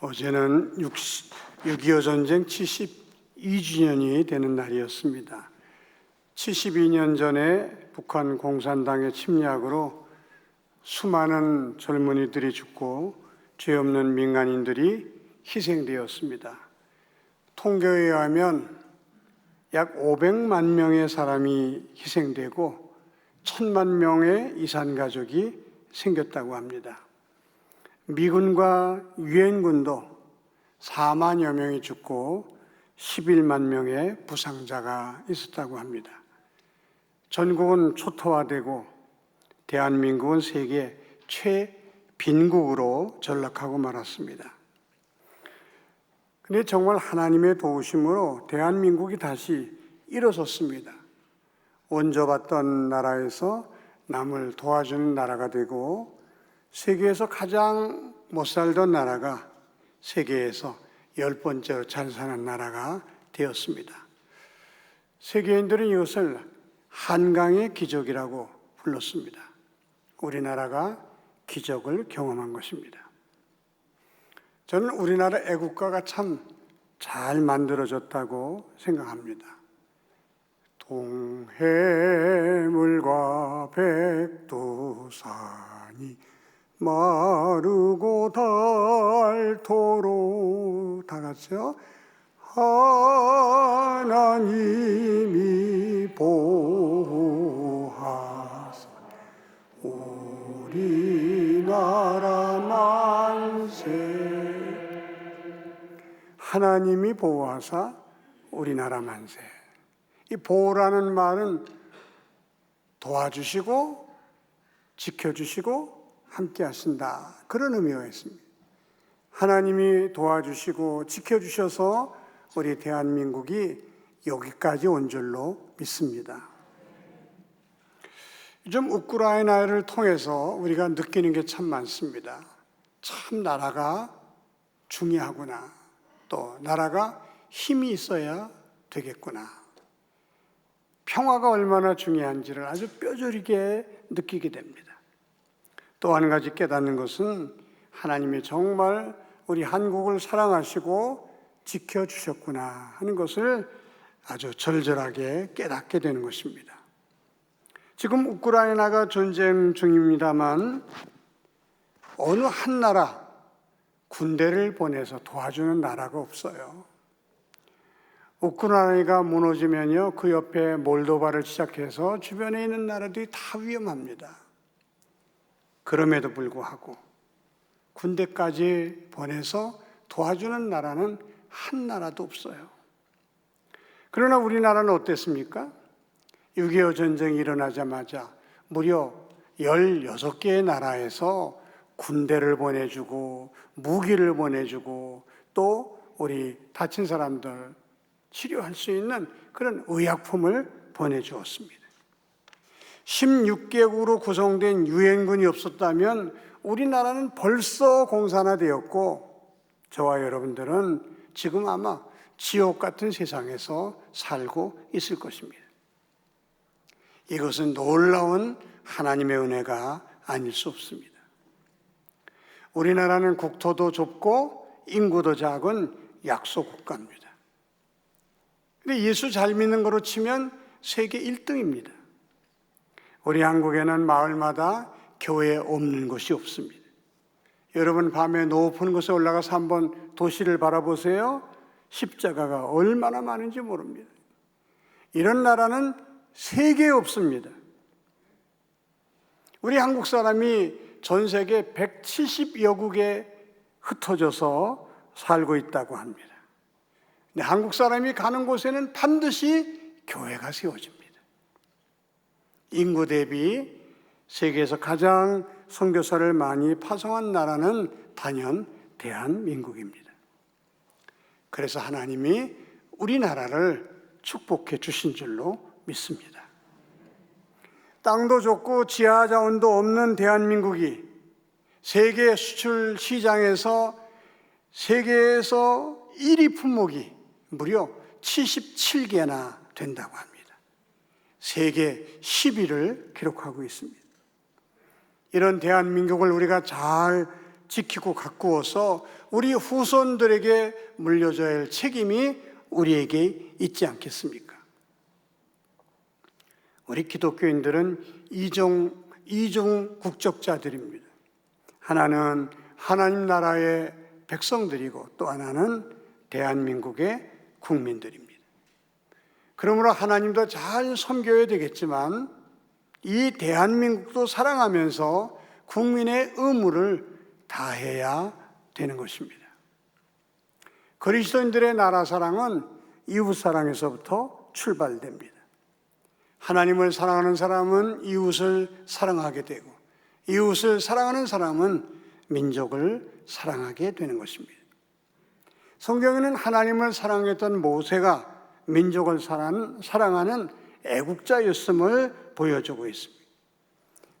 어제는 6.25 전쟁 72주년이 되는 날이었습니다. 72년 전에 북한 공산당의 침략으로 수많은 젊은이들이 죽고 죄 없는 민간인들이 희생되었습니다. 통계에 의하면 약 500만 명의 사람이 희생되고 천만 명의 이산 가족이 생겼다고 합니다. 미군과 유엔군도 4만여 명이 죽고 11만 명의 부상자가 있었다고 합니다. 전국은 초토화되고 대한민국은 세계 최빈국으로 전락하고 말았습니다. 근데 정말 하나님의 도우심으로 대한민국이 다시 일어섰습니다. 원조받던 나라에서 남을 도와주는 나라가 되고 세계에서 가장 못 살던 나라가 세계에서 열 번째로 잘 사는 나라가 되었습니다. 세계인들은 이것을 한강의 기적이라고 불렀습니다. 우리나라가 기적을 경험한 것입니다. 저는 우리나라 애국가가 참 잘 만들어졌다고 생각합니다. 동해물과 백두산이 마르고 닳도록 다 같이요. 하나님이 보호하사 우리나라 만세 하나님이 보호하사 우리나라 만세 이 보호라는 말은 도와주시고 지켜주시고 함께 하신다. 그런 의미가 있습니다. 하나님이 도와주시고 지켜주셔서 우리 대한민국이 여기까지 온 줄로 믿습니다. 요즘 우크라이나를 통해서 우리가 느끼는 게 참 많습니다. 참 나라가 중요하구나. 또 나라가 힘이 있어야 되겠구나. 평화가 얼마나 중요한지를 아주 뼈저리게 느끼게 됩니다. 또 한 가지 깨닫는 것은 하나님이 정말 우리 한국을 사랑하시고 지켜주셨구나 하는 것을 아주 절절하게 깨닫게 되는 것입니다. 지금 우크라이나가 전쟁 중입니다만 어느 한 나라 군대를 보내서 도와주는 나라가 없어요. 우크라이나가 무너지면요, 그 옆에 몰도바를 시작해서 주변에 있는 나라들이 다 위험합니다. 그럼에도 불구하고 군대까지 보내서 도와주는 나라는 한 나라도 없어요. 그러나 우리나라는 어땠습니까? 6.25 전쟁이 일어나자마자 무려 16개의 나라에서 군대를 보내주고 무기를 보내주고 또 우리 다친 사람들 치료할 수 있는 그런 의약품을 보내주었습니다. 16개국으로 구성된 유엔군이 없었다면 우리나라는 벌써 공산화되었고 저와 여러분들은 지금 아마 지옥 같은 세상에서 살고 있을 것입니다. 이것은 놀라운 하나님의 은혜가 아닐 수 없습니다. 우리나라는 국토도 좁고 인구도 작은 약소 국가입니다. 근데 예수 잘 믿는 거로 치면 세계 1등입니다. 우리 한국에는 마을마다 교회 없는 곳이 없습니다. 여러분 밤에 높은 곳에 올라가서 한번 도시를 바라보세요. 십자가가 얼마나 많은지 모릅니다. 이런 나라는 세계에 없습니다. 우리 한국 사람이 전 세계 170여 국에 흩어져서 살고 있다고 합니다. 근데 한국 사람이 가는 곳에는 반드시 교회가 세워집니다. 인구 대비 세계에서 가장 선교사를 많이 파송한 나라는 단연 대한민국입니다. 그래서 하나님이 우리나라를 축복해 주신 줄로 믿습니다. 땅도 좁고 지하 자원도 없는 대한민국이 세계 수출 시장에서 세계에서 1위 품목이 무려 77개나 된다고 합니다. 세계 10위를 기록하고 있습니다. 이런 대한민국을 우리가 잘 지키고 가꾸어서 우리 후손들에게 물려줘야 할 책임이 우리에게 있지 않겠습니까? 우리 기독교인들은 이종, 이중 국적자들입니다. 하나는 하나님 나라의 백성들이고 또 하나는 대한민국의 국민들입니다. 그러므로 하나님도 잘 섬겨야 되겠지만 이 대한민국도 사랑하면서 국민의 의무를 다해야 되는 것입니다. 그리스도인들의 나라 사랑은 이웃 사랑에서부터 출발됩니다. 하나님을 사랑하는 사람은 이웃을 사랑하게 되고 이웃을 사랑하는 사람은 민족을 사랑하게 되는 것입니다. 성경에는 하나님을 사랑했던 모세가 민족을 사랑하는 애국자였음을 보여주고 있습니다.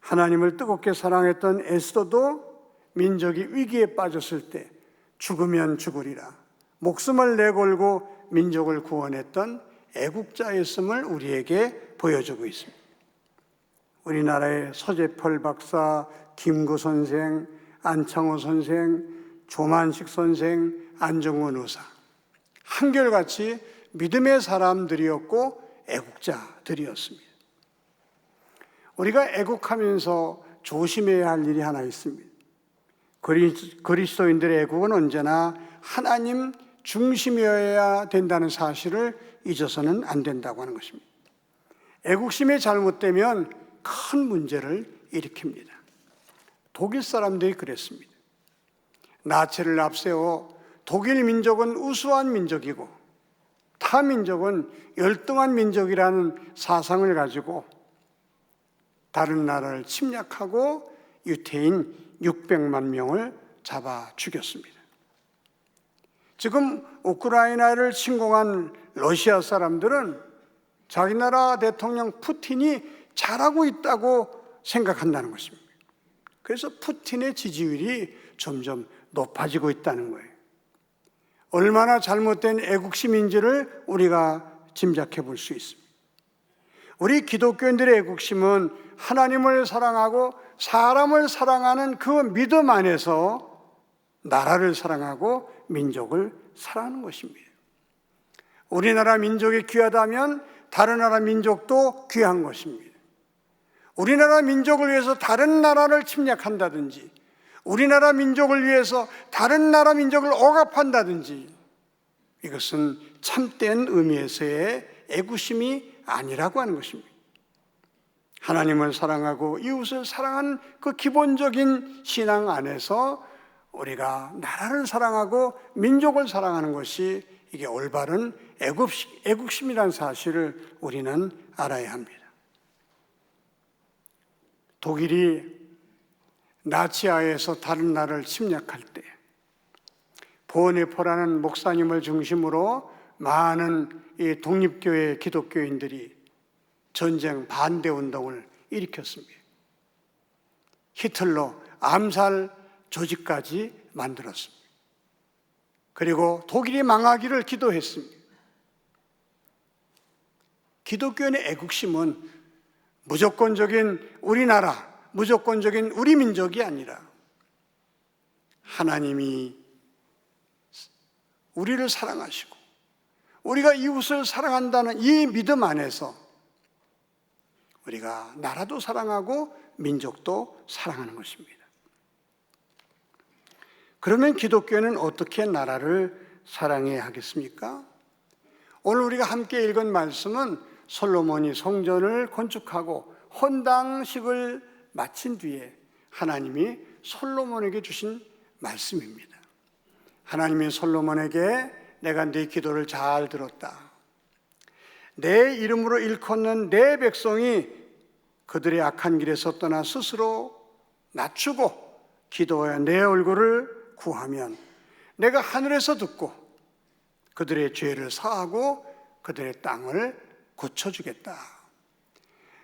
하나님을 뜨겁게 사랑했던 에스더도 민족이 위기에 빠졌을 때 죽으면 죽으리라 목숨을 내걸고 민족을 구원했던 애국자였음을 우리에게 보여주고 있습니다. 우리나라의 서재펄 박사, 김구 선생, 안창호 선생, 조만식 선생, 안정원 의사 한결같이 믿음의 사람들이었고 애국자들이었습니다. 우리가 애국하면서 조심해야 할 일이 하나 있습니다. 그리스도인들의 애국은 언제나 하나님 중심이어야 된다는 사실을 잊어서는 안 된다고 하는 것입니다. 애국심이 잘못되면 큰 문제를 일으킵니다. 독일 사람들이 그랬습니다. 나치를 앞세워 독일 민족은 우수한 민족이고 타 민족은 열등한 민족이라는 사상을 가지고 다른 나라를 침략하고 유태인 600만 명을 잡아 죽였습니다. 지금 우크라이나를 침공한 러시아 사람들은 자기 나라 대통령 푸틴이 잘하고 있다고 생각한다는 것입니다. 그래서 푸틴의 지지율이 점점 높아지고 있다는 거예요. 얼마나 잘못된 애국심인지를 우리가 짐작해 볼 수 있습니다. 우리 기독교인들의 애국심은 하나님을 사랑하고 사람을 사랑하는 그 믿음 안에서 나라를 사랑하고 민족을 사랑하는 것입니다. 우리나라 민족이 귀하다면 다른 나라 민족도 귀한 것입니다. 우리나라 민족을 위해서 다른 나라를 침략한다든지 우리나라 민족을 위해서 다른 나라 민족을 억압한다든지 이것은 참된 의미에서의 애구심이 아니라고 하는 것입니다. 하나님을 사랑하고 이웃을 사랑하는 그 기본적인 신앙 안에서 우리가 나라를 사랑하고 민족을 사랑하는 것이 이게 올바른 애국심, 이라는 사실을 우리는 알아야 합니다. 독일이 나치아에서 다른 나라를 침략할 때 보네포라는 목사님을 중심으로 많은 이 독립교회 기독교인들이 전쟁 반대 운동을 일으켰습니다. 히틀러 암살 조직까지 만들었습니다. 그리고 독일이 망하기를 기도했습니다. 기독교인의 애국심은 무조건적인 우리나라, 무조건적인 우리 민족이 아니라 하나님이 우리를 사랑하시고 우리가 이웃을 사랑한다는 이 믿음 안에서 우리가 나라도 사랑하고 민족도 사랑하는 것입니다. 그러면 기독교는 어떻게 나라를 사랑해야 하겠습니까? 오늘 우리가 함께 읽은 말씀은 솔로몬이 성전을 건축하고 헌당식을 마친 뒤에 하나님이 솔로몬에게 주신 말씀입니다. 하나님이 솔로몬에게 내가 네 기도를 잘 들었다. 내 이름으로 일컫는 내 백성이 그들의 악한 길에서 떠나 스스로 낮추고 기도하여 내 얼굴을 구하면 내가 하늘에서 듣고 그들의 죄를 사하고 그들의 땅을 고쳐주겠다.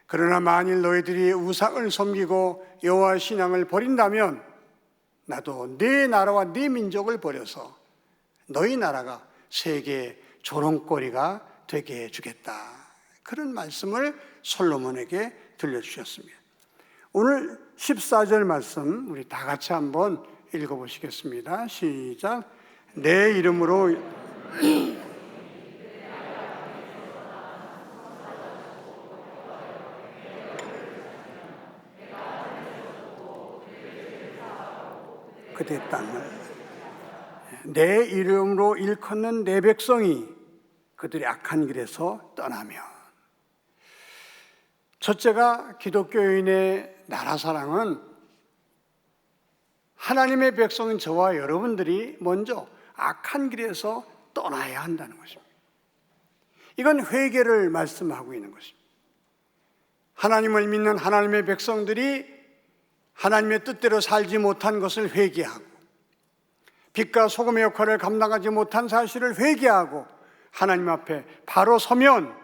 그러나 만일 너희들이 우상을 섬기고 여호와 신앙을 버린다면 나도 네 나라와 네 민족을 버려서 너희 나라가 세계 조롱거리가 되게 해주겠다. 그런 말씀을 솔로몬에게 들려주셨습니다. 오늘 14절 말씀 우리 다 같이 한번 읽어보시겠습니다. 시작. 내 이름으로 그대 땅을 내 이름으로 일컫는 내 백성이 그들의 악한 길에서 떠나면 첫째가 기독교인의 나라 사랑은 하나님의 백성인 저와 여러분들이 먼저 악한 길에서 떠나야 한다는 것입니다. 이건 회개를 말씀하고 있는 것입니다. 하나님을 믿는 하나님의 백성들이 하나님의 뜻대로 살지 못한 것을 회개하고 빛과 소금의 역할을 감당하지 못한 사실을 회개하고 하나님 앞에 바로 서면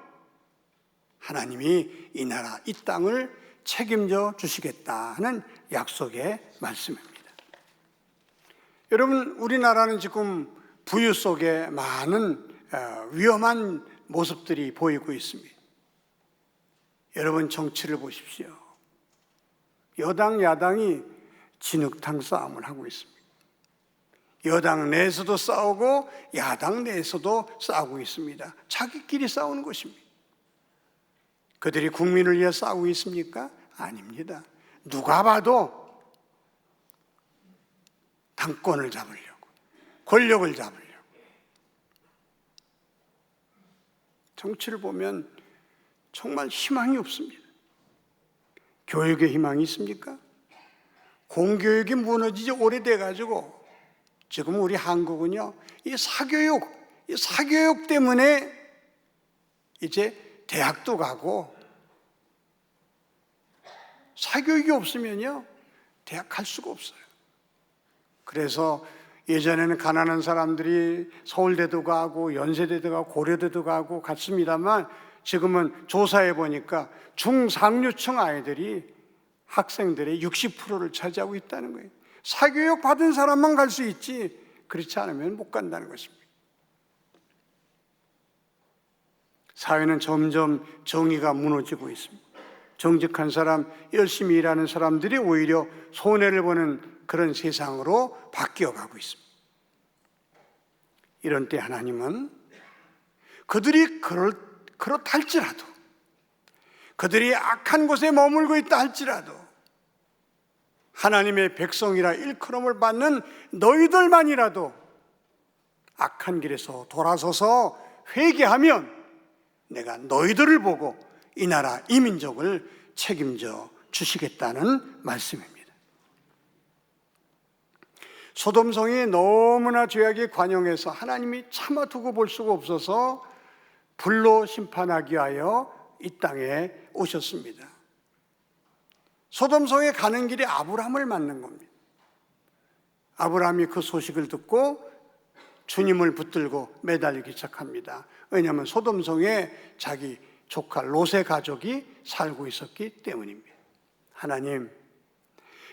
하나님이 이 나라, 이 땅을 책임져 주시겠다 하는 약속의 말씀입니다. 여러분, 우리나라는 지금 부유 속에 많은 어, 위험한 모습들이 보이고 있습니다. 여러분, 정치를 보십시오. 여당, 야당이 진흙탕 싸움을 하고 있습니다. 여당 내에서도 싸우고 야당 내에서도 싸우고 있습니다. 자기끼리 싸우는 것입니다. 그들이 국민을 위해 싸우고 있습니까? 아닙니다. 누가 봐도 당권을 잡으려고, 권력을 잡으려고. 정치를 보면 정말 희망이 없습니다. 교육에 희망이 있습니까? 공교육이 무너지지 오래돼 가지고 지금 우리 한국은요, 이 사교육, 이 사교육 때문에 이제 대학도 가고 사교육이 없으면요, 대학 갈 수가 없어요. 그래서 예전에는 가난한 사람들이 서울대도 가고 연세대도 가고 고려대도 가고 갔습니다만 지금은 조사해 보니까 중상류층 아이들이 학생들의 60%를 차지하고 있다는 거예요. 사교육 받은 사람만 갈 수 있지 그렇지 않으면 못 간다는 것입니다. 사회는 점점 정의가 무너지고 있습니다. 정직한 사람, 열심히 일하는 사람들이 오히려 손해를 보는 그런 세상으로 바뀌어 가고 있습니다. 이런 때 하나님은 그들이 그럴, 그렇다 할지라도 그들이 악한 곳에 머물고 있다 할지라도 하나님의 백성이라 일컬음을 받는 너희들만이라도 악한 길에서 돌아서서 회개하면 내가 너희들을 보고 이 나라 이 민족을 책임져 주시겠다는 말씀입니다. 소돔성이 너무나 죄악에 관영해서 하나님이 참아 두고 볼 수가 없어서 불로 심판하기 위하여 이 땅에 오셨습니다. 소돔성에 가는 길이 아브라함을 만난 겁니다. 아브라함이 그 소식을 듣고 주님을 붙들고 매달리기 시작합니다. 왜냐하면 소돔성에 자기 조카 롯의 가족이 살고 있었기 때문입니다. 하나님,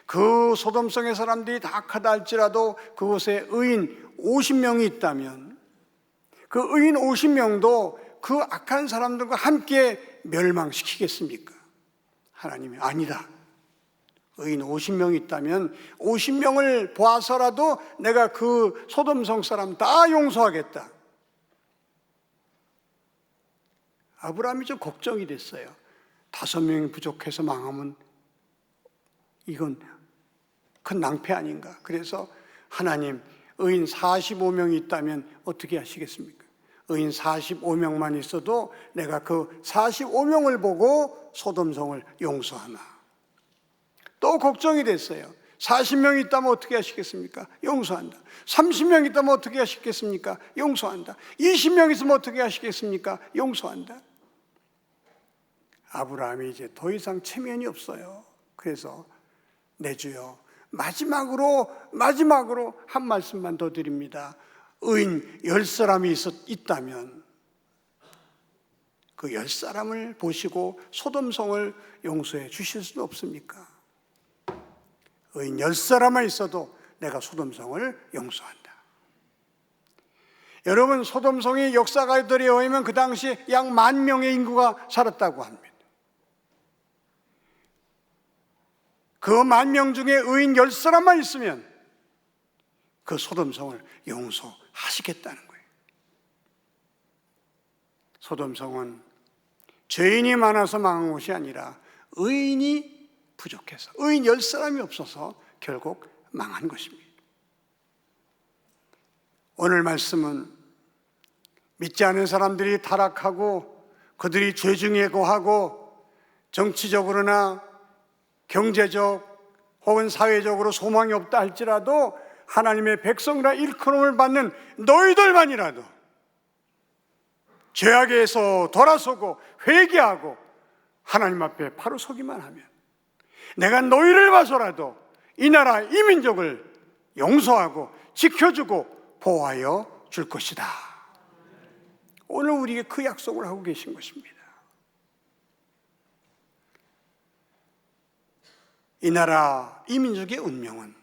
그 소돔성의 사람들이 다 악하다 할지라도 그곳에 의인 50명이 있다면 그 의인 50명도 그 악한 사람들과 함께 멸망시키겠습니까? 하나님이 아니다. 의인 50명 있다면 50명을 보아서라도 내가 그 소돔성 사람 다 용서하겠다. 아브라함이 좀 걱정이 됐어요. 다섯 명이 부족해서 망하면 이건 큰 낭패 아닌가. 그래서 하나님, 의인 45명이 있다면 어떻게 하시겠습니까? 의인 45명만 있어도 내가 그 45명을 보고 소돔성을 용서하나. 또 걱정이 됐어요. 40명 있다면 어떻게 하시겠습니까? 용서한다. 30명 있다면 어떻게 하시겠습니까? 용서한다. 20명 있으면 어떻게 하시겠습니까? 용서한다. 아브라함이 이제 더 이상 체면이 없어요. 그래서 내 주여 마지막으로 마지막으로 한 말씀만 더 드립니다. 의인 열 사람이 있었, 있다면 그 열 사람을 보시고 소돔성을 용서해 주실 수는 없습니까? 의인 열 사람만 있어도 내가 소돔성을 용서한다. 여러분 소돔성이 역사가들에 의하면 그 당시 약 만 명의 인구가 살았다고 합니다. 그 만 명 중에 의인 열 사람만 있으면 그 소돔성을 용서 하시겠다는 거예요. 소돔성은 죄인이 많아서 망한 것이 아니라 의인이 부족해서 의인 열 사람이 없어서 결국 망한 것입니다. 오늘 말씀은 믿지 않은 사람들이 타락하고 그들이 죄 중에 거하고 정치적으로나 경제적 혹은 사회적으로 소망이 없다 할지라도 하나님의 백성이라 일컬음을 받는 너희들만이라도 죄악에서 돌아서고 회개하고 하나님 앞에 바로 서기만 하면 내가 너희를 봐서라도 이 나라 이 민족을 용서하고 지켜주고 보호하여 줄 것이다. 오늘 우리에게 그 약속을 하고 계신 것입니다. 이 나라 이 민족의 운명은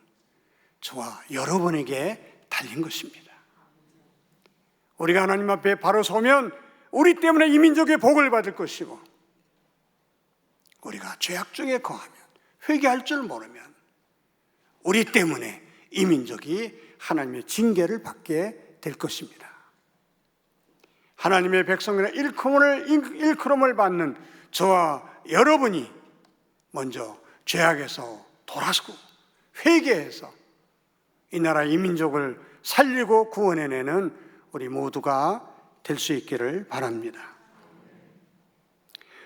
저와 여러분에게 달린 것입니다. 우리가 하나님 앞에 바로 서면 우리 때문에 이 민족의 복을 받을 것이고 우리가 죄악 중에 거하면 회개할 줄 모르면 우리 때문에 이 민족이 하나님의 징계를 받게 될 것입니다. 하나님의 백성이나 일컬음을, 일컬음을 받는 저와 여러분이 먼저 죄악에서 돌아서고 회개해서 이 나라 이 민족을 살리고 구원해내는 우리 모두가 될 수 있기를 바랍니다.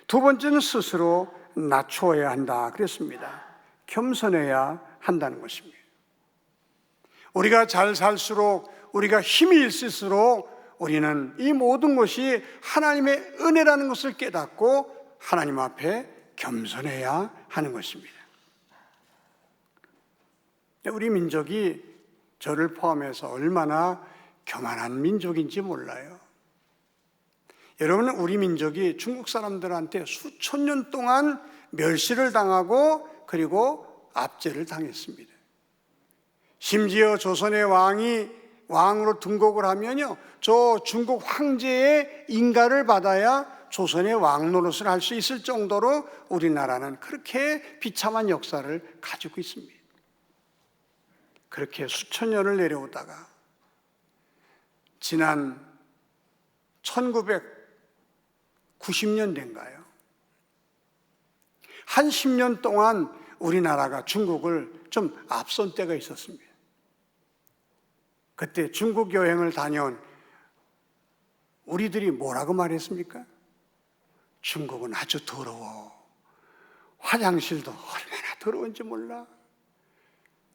두 번째는 스스로 낮추어야 한다 그랬습니다. 겸손해야 한다는 것입니다. 우리가 잘 살수록 우리가 힘이 있을수록 우리는 이 모든 것이 하나님의 은혜라는 것을 깨닫고 하나님 앞에 겸손해야 하는 것입니다. 우리 민족이 저를 포함해서 얼마나 교만한 민족인지 몰라요. 여러분은 우리 민족이 중국 사람들한테 수천 년 동안 멸시를 당하고 그리고 압제를 당했습니다. 심지어 조선의 왕이 왕으로 등극을 하면요, 저 중국 황제의 인가를 받아야 조선의 왕 노릇을 할 수 있을 정도로 우리나라는 그렇게 비참한 역사를 가지고 있습니다. 그렇게 수천 년을 내려오다가 지난 1990년대인가요? 한 10년 동안 우리나라가 중국을 좀 앞선 때가 있었습니다. 그때 중국 여행을 다녀온 우리들이 뭐라고 말했습니까? 중국은 아주 더러워. 화장실도 얼마나 더러운지 몰라.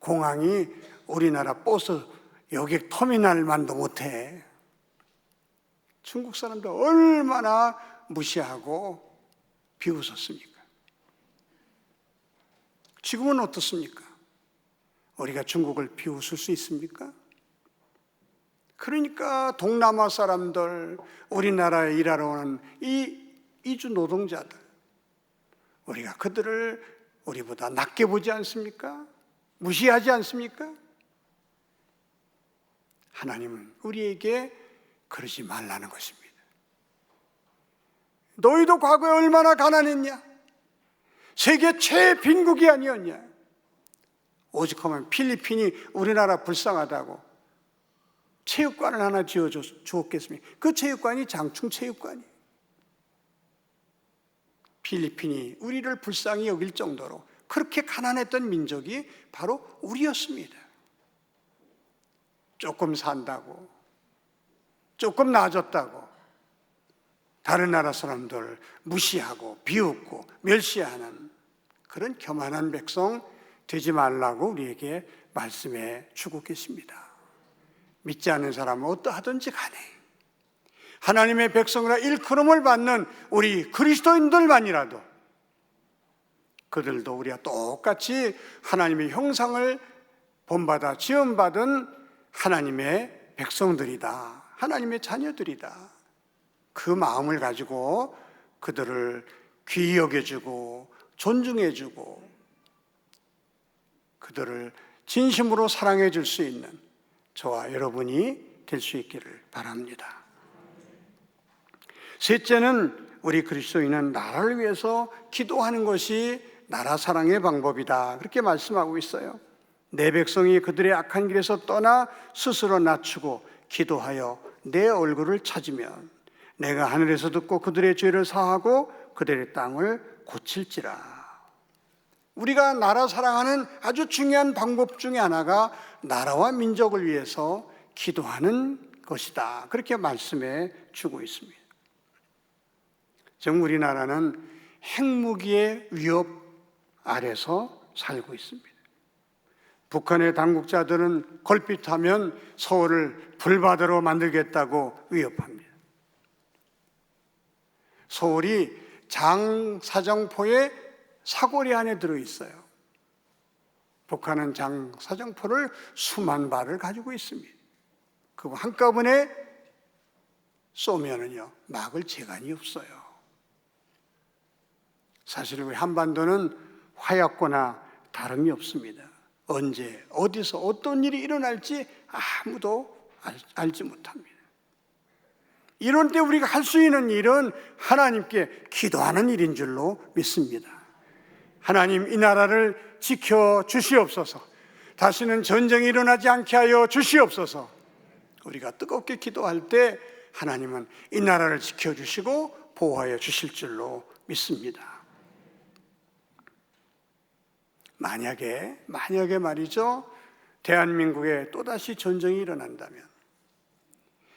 공항이 우리나라 버스 여객 터미널만도 못해. 중국 사람들 얼마나 무시하고 비웃었습니까? 지금은 어떻습니까? 우리가 중국을 비웃을 수 있습니까? 그러니까 동남아 사람들, 우리나라에 일하러 오는 이 이주 노동자들, 우리가 그들을 우리보다 낮게 보지 않습니까? 무시하지 않습니까? 하나님은 우리에게 그러지 말라는 것입니다. 너희도 과거에 얼마나 가난했냐? 세계 최빈국이 아니었냐? 오직하면 필리핀이 우리나라 불쌍하다고 체육관을 하나 지어 주었겠습니까? 그 체육관이 장충 체육관이. 필리핀이 우리를 불쌍히 여길 정도로 그렇게 가난했던 민족이 바로 우리였습니다. 조금 산다고, 조금 나아졌다고, 다른 나라 사람들 무시하고 비웃고 멸시하는 그런 교만한 백성 되지 말라고 우리에게 말씀해 주고 계십니다. 믿지 않는 사람은 어떠하든지 간에 하나님의 백성이라 일컬음을 받는 우리 그리스도인들만이라도 그들도 우리가 똑같이 하나님의 형상을 본받아 지원받은 하나님의 백성들이다. 하나님의 자녀들이다. 그 마음을 가지고 그들을 귀히 여겨주고 존중해주고 그들을 진심으로 사랑해 줄 수 있는 저와 여러분이 될 수 있기를 바랍니다. 셋째는 우리 그리스도인은 나라를 위해서 기도하는 것이 나라 사랑의 방법이다. 그렇게 말씀하고 있어요. 내 백성이 그들의 악한 길에서 떠나 스스로 낮추고 기도하여 내 얼굴을 찾으면 내가 하늘에서 듣고 그들의 죄를 사하고 그들의 땅을 고칠지라. 우리가 나라 사랑하는 아주 중요한 방법 중에 하나가 나라와 민족을 위해서 기도하는 것이다. 그렇게 말씀해 주고 있습니다. 지금 우리나라는 핵무기의 위협 아래서 살고 있습니다. 북한의 당국자들은 걸핏하면 서울을 불바다로 만들겠다고 위협합니다. 서울이 장사정포의 사거리 안에 들어 있어요. 북한은 장사정포를 수만 발을 가지고 있습니다. 그거 한꺼번에 쏘면은요, 막을 재간이 없어요. 사실 우리 한반도는 화약고나 다름이 없습니다. 언제, 어디서 어떤 일이 일어날지 아무도 알, 알지 못합니다. 이런 때 우리가 할 수 있는 일은 하나님께 기도하는 일인 줄로 믿습니다. 하나님 이 나라를 지켜 주시옵소서. 다시는 전쟁이 일어나지 않게 하여 주시옵소서. 우리가 뜨겁게 기도할 때 하나님은 이 나라를 지켜 주시고 보호하여 주실 줄로 믿습니다. 만약에 만약에 말이죠. 대한민국에 또다시 전쟁이 일어난다면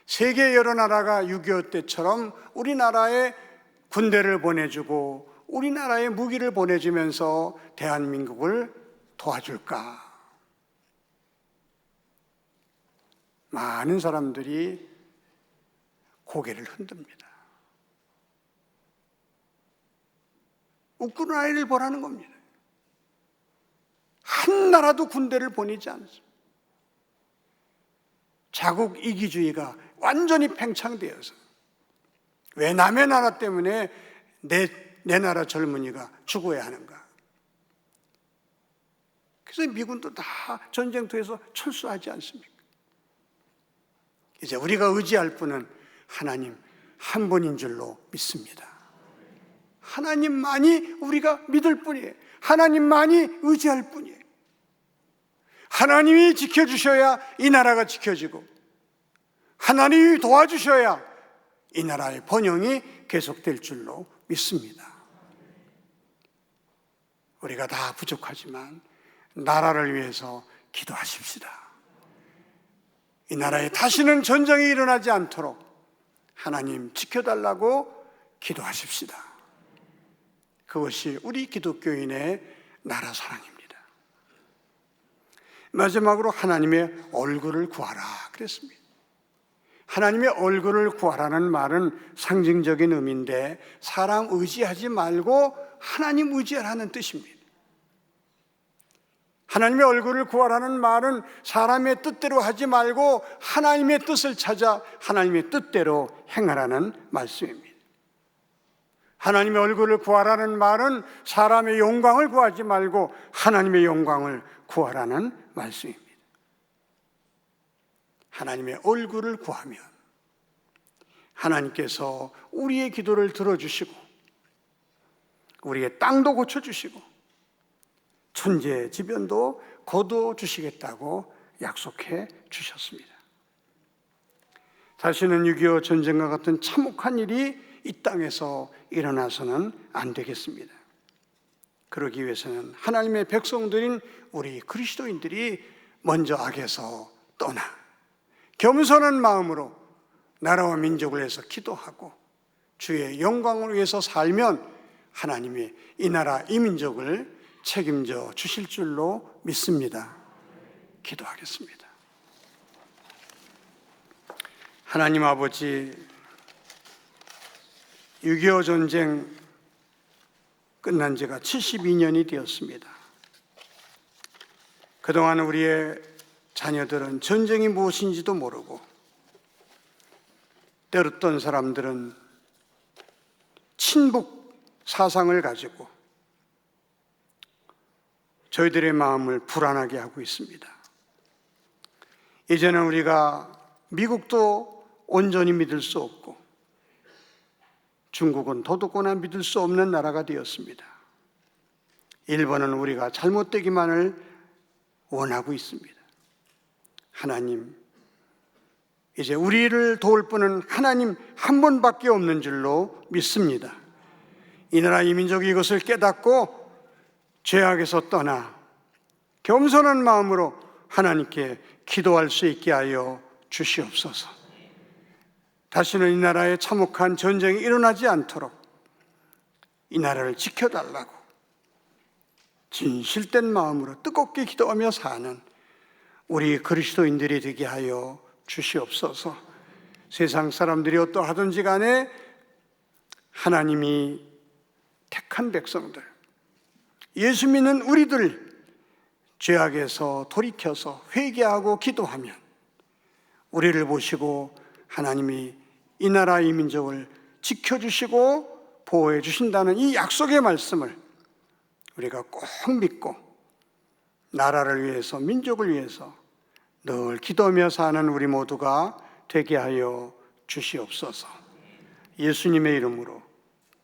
세계 여러 나라가 6.25 때처럼 우리나라에 군대를 보내주고 우리나라에 무기를 보내주면서 대한민국을 도와줄까? 많은 사람들이 고개를 흔듭니다. 우크라이나를 보라는 겁니다. 한 나라도 군대를 보내지 않습니다. 자국 이기주의가 완전히 팽창되어서 왜 남의 나라 때문에 내, 내 나라 젊은이가 죽어야 하는가? 그래서 미군도 다 전쟁터에서 철수하지 않습니까? 이제 우리가 의지할 분은 하나님 한 분인 줄로 믿습니다. 하나님만이 우리가 믿을 뿐이에요. 하나님만이 의지할 뿐이에요. 하나님이 지켜주셔야 이 나라가 지켜지고, 하나님이 도와주셔야 이 나라의 번영이 계속될 줄로 믿습니다. 우리가 다 부족하지만 나라를 위해서 기도하십시다. 이 나라에 다시는 전쟁이 일어나지 않도록 하나님 지켜달라고 기도하십시다. 그것이 우리 기독교인의 나라 사랑입니다. 마지막으로 하나님의 얼굴을 구하라 그랬습니다. 하나님의 얼굴을 구하라는 말은 상징적인 의미인데 사람 의지하지 말고 하나님 의지하라는 뜻입니다. 하나님의 얼굴을 구하라는 말은 사람의 뜻대로 하지 말고 하나님의 뜻을 찾아 하나님의 뜻대로 행하라는 말씀입니다. 하나님의 얼굴을 구하라는 말은 사람의 영광을 구하지 말고 하나님의 영광을 구하라는 말씀입니다. 하나님의 얼굴을 구하면 하나님께서 우리의 기도를 들어주시고 우리의 땅도 고쳐주시고 천재 지변도 거둬 주시겠다고 약속해 주셨습니다. 다시는 6.25 전쟁과 같은 참혹한 일이 이 땅에서 일어나서는 안 되겠습니다. 그러기 위해서는 하나님의 백성들인 우리 그리스도인들이 먼저 악에서 떠나 겸손한 마음으로 나라와 민족을 위해서 기도하고 주의 영광을 위해서 살면 하나님이 이 나라 이 민족을 책임져 주실 줄로 믿습니다. 기도하겠습니다. 하나님 아버지 6.25 전쟁 끝난 지가 72년이 되었습니다. 그동안 우리의 자녀들은 전쟁이 무엇인지도 모르고 때렸던 사람들은 친북 사상을 가지고 저희들의 마음을 불안하게 하고 있습니다. 이제는 우리가 미국도 온전히 믿을 수 없고 중국은 도덕거나 믿을 수 없는 나라가 되었습니다. 일본은 우리가 잘못되기만을 원하고 있습니다. 하나님, 이제 우리를 도울 분은 하나님 한 분밖에 없는 줄로 믿습니다. 이 나라 이 민족이 이것을 깨닫고 죄악에서 떠나 겸손한 마음으로 하나님께 기도할 수 있게 하여 주시옵소서. 다시는 이 나라에 참혹한 전쟁이 일어나지 않도록 이 나라를 지켜달라고 진실된 마음으로 뜨겁게 기도하며 사는 우리 그리스도인들이 되게 하여 주시옵소서. 세상 사람들이 어떠하든지 간에 하나님이 택한 백성들, 예수 믿는 우리들 죄악에서 돌이켜서 회개하고 기도하면 우리를 보시고 하나님이 이 나라 이 민족을 지켜주시고 보호해 주신다는 이 약속의 말씀을 우리가 꼭 믿고 나라를 위해서 민족을 위해서 늘 기도하며 사는 우리 모두가 되게 하여 주시옵소서. 예수님의 이름으로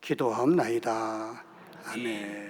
기도하옵나이다. 아멘.